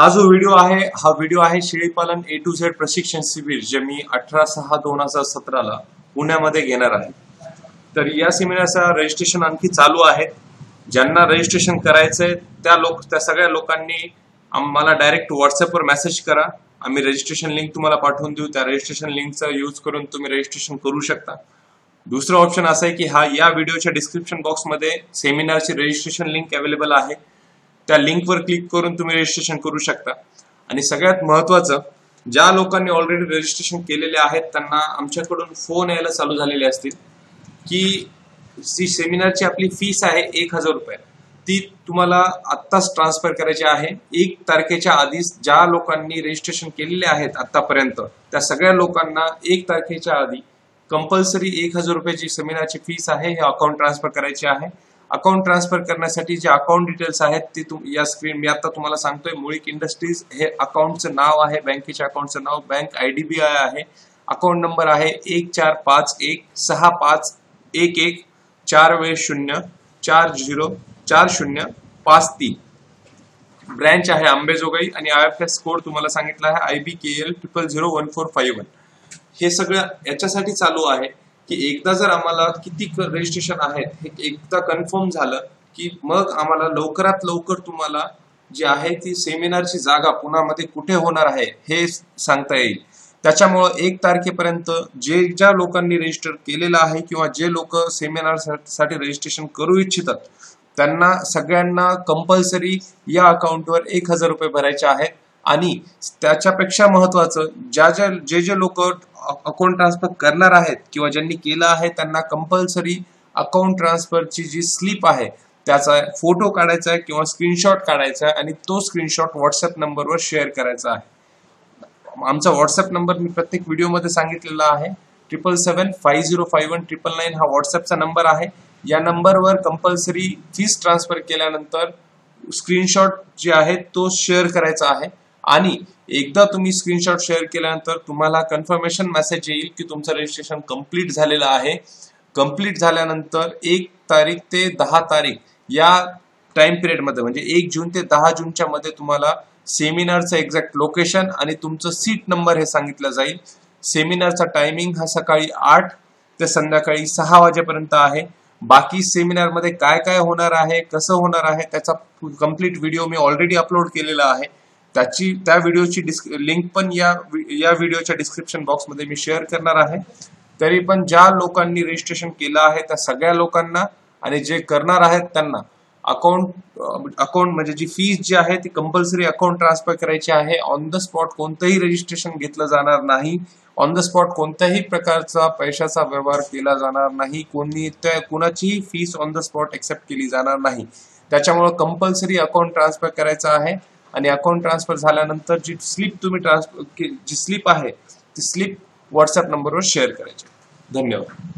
हा जो व्हिडिओ आहे हा व्हिडिओ आहे शेळीपालन ए टू झेड प्रशिक्षण शिबिर जे मी अठरा सहा दोन हजार सतराला पुण्यामध्ये घेणार आहे. तर या सेमिनारचा रजिस्ट्रेशन आणखी चालू आहे. ज्यांना रजिस्ट्रेशन करायचंय त्या लोक त्या सगळ्या लोकांनी आम्हाला डायरेक्ट व्हॉट्सअपवर मेसेज करा. आम्ही रजिस्ट्रेशन लिंक तुम्हाला पाठवून देऊ. त्या रजिस्ट्रेशन लिंकचा यूज करून तुम्ही रजिस्ट्रेशन करू शकता. दुसरं ऑप्शन असं आहे की हा या व्हिडिओच्या डिस्क्रिप्शन बॉक्समध्ये सेमिनारची रजिस्ट्रेशन लिंक अवेलेबल आहे. त्या लिंकवर क्लिक करून तुम्ही रजिस्ट्रेशन करू शकता. आणि सगळ्यात महत्वाचं ज्या लोकांनी ऑलरेडी रजिस्ट्रेशन केलेले आहेत त्यांना आमच्याकडून फोन यायला चालू झालेले असतील की जी सेमिनारची आपली फीस आहे एक हजार रुपये. ती तुम्हाला आत्ताच ट्रान्सफर करायची आहे. एक तारखेच्या आधीच ज्या लोकांनी रजिस्ट्रेशन केलेले आहेत आतापर्यंत त्या सगळ्या लोकांना एक तारखेच्या आधी कंपल्सरी एक हजार रुपयाची सेमिनारची फीस आहे हे अकाउंट ट्रान्सफर करायची आहे. अकाउंट ट्रान्सफर करण्यासाठी जे अकाउंट डिटेल्स आहेत ते या स्क्रीन मी आता तुम्हाला सांगतोय मुळीक इंडस्ट्रीज हे अकाउंटचं नाव आहे बँकेच्या अकाउंटचं नाव bank I D B I आहे अकाउंट नंबर आहे एक चार पाच एक सहा पाच एक एक चार वे शून्य चार झिरो चार शून्य पाच तीन. ब्रँच आहे अंबेजोगाई आणि आय एफ एस कोड तुम्हाला सांगितला आहे I B K L triple zero one four five one हे सगळं याच्यासाठी चालू आहे. की एकदा जर आम्हाला किती रजिस्ट्रेशन आहेत हे एकदा कन्फर्म झालं की मग आम्हाला लवकरात लवकर तुम्हाला जी आहे ती सेमिनारची जागा पुण्यामध्ये कुठे होणार आहे हे सांगता येईल. त्याच्यामुळं एक तारखेपर्यंत जे ज्या लोकांनी रजिस्टर केलेलं आहे किंवा जे लोक सेमिनारसाठी रजिस्ट्रेशन करू इच्छितात त्यांना सगळ्यांना कंपल्सरी या अकाउंटवर एक हजार रुपये भरायचे आहेत. आणि त्याच्यापेक्षा महत्वाचं ज्या ज्या जे जे लोक अकाउंट ट्रान्सफर करणार आहेत किंवा ज्यांनी केलं आहे त्यांना कंपल्सरी अकाउंट ट्रान्सफरची जी स्लिप आहे त्याचा फोटो काढायचा आहे किंवा स्क्रीनशॉट काढायचा आहे आणि तो स्क्रीनशॉट व्हॉट्सअप नंबरवर शेअर करायचा आहे. आमचा व्हॉट्सअप नंबर मी प्रत्येक व्हिडिओमध्ये सांगितलेला आहे. Triple seven five zero five one triple nine हा व्हॉट्सअपचा नंबर आहे. या नंबरवर कंपल्सरी फीस ट्रान्सफर केल्यानंतर स्क्रीनशॉट जे आहे तो शेअर करायचा आहे. आणि एकदा तुम्ही स्क्रीनशॉट शेअर केल्यानंतर तुम्हाला कन्फर्मेशन मेसेज येईल की तुमचं रजिस्ट्रेशन कंप्लीट झालेलं आहे. कंप्लीट झाल्यानंतर एक तारीख ते दहा तारीख या टाइम पिरियडमध्ये म्हणजे एक जून ते दहा जूनच्या मध्ये तुम्हाला सेमिनारचं एक्झॅक्ट लोकेशन आणि तुमचं सीट नंबर हे सांगितलं जाईल. सेमिनारचा टायमिंग हा सकाळी आठ ते संध्याकाळी सहा वाजेपर्यंत आहे. बाकी सेमिनारमध्ये काय काय होणार आहे कसं होणार आहे त्याचा कंप्लीट व्हिडिओ मी ऑलरेडी अपलोड केलेला आहे. त्याची त्या व्हिडिओची लिंक पण या या व्हिडिओच्या डिस्क्रिप्शन बॉक्समध्ये मी शेअर करणार आहे. तरी पण ज्या लोकांनी रजिस्ट्रेशन केलं आहे त्या सगळ्या लोकांना आणि जे करणार आहेत त्यांना अकाउंट अकाउंट म्हणजे जी फीस जी आहे ती कंपल्सरी अकाउंट ट्रान्सफर करायची आहे. ऑन द स्पॉट कोणतंही रजिस्ट्रेशन घेतलं जाणार नाही. ऑन द स्पॉट कोणत्याही प्रकारचा पैशाचा व्यवहार केला जाणार नाही. कोणी त्या कुणाचीही fees on the spot accept केली जाणार नाही. त्याच्यामुळे कंपल्सरी अकाउंट ट्रान्सफर करायचं आहे. आणि अकाउंट ट्रान्सफर झाल्यानंतर जी स्लिप तुम्ही ट्रान्सफर जी स्लिप आहे ती स्लिप व्हॉट्सअप नंबरवर शेअर करायची. धन्यवाद.